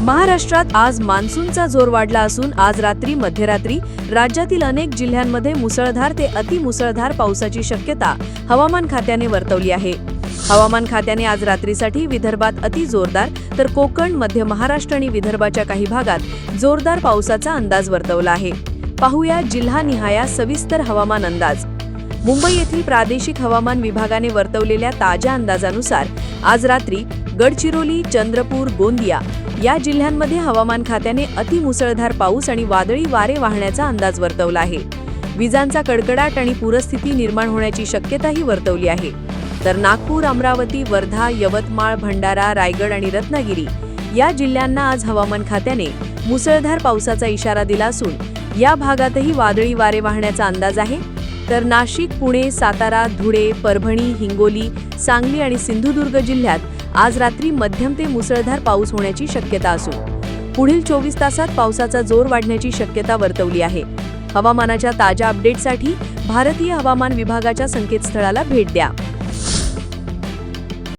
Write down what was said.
महाराष्ट्रात आज मान्सूनचा जोर वाढला असून आज रात्री मध्यरात्री राज्यातील अनेक जिल्ह्यांमध्ये मुसळधार ते अतिमुसळधार पावसाची शक्यता हवामान खात्याने वर्तवली आहे. हवामान खात्याने आज रात्रीसाठी विदर्भात अति जोरदार तर कोकण मध्य महाराष्ट्र आणि विदर्भाच्या काही भागात जोरदार पावसाचा अंदाज वर्तवला आहे. पाहूया जिल्हानिहाया सविस्तर हवामान अंदाज. मुंबई येथील प्रादेशिक हवामान विभागाने वर्तवलेल्या ताज्या अंदाजानुसार आज रात्री गडचिरोली चंद्रपूर गोंदिया या जिल्ह्यांमध्ये हवामान खात्याने अतिमुसळधार पाऊस आणि वादळी वारे वाहण्याचा अंदाज वर्तवला आहे. विजांचा कडकडाट आणि पूरस्थिती निर्माण होण्याची शक्यताही वर्तवली आहे. तर नागपूर अमरावती वर्धा यवतमाळ भंडारा रायगड आणि रत्नागिरी या जिल्ह्यांना आज हवामान खात्याने मुसळधार पावसाचा इशारा दिला असून या भागातही वादळी वारे वाहण्याचा अंदाज आहे. तर नाशिक पुणे सातारा धुळे परभणी हिंगोली सांगली आणि सिंधुदुर्ग जिल्ह्यात आज रात्री मध्यम ते मुसळधार पाऊस होण्याची शक्यता असून पुढील चोवीस तासात पावसाचा जोर वाढण्याची शक्यता वर्तवली आहे. हवामानाच्या ताज्या अपडेटसाठी भारतीय हवामान विभागाच्या संकेतस्थळाला भेट द्या.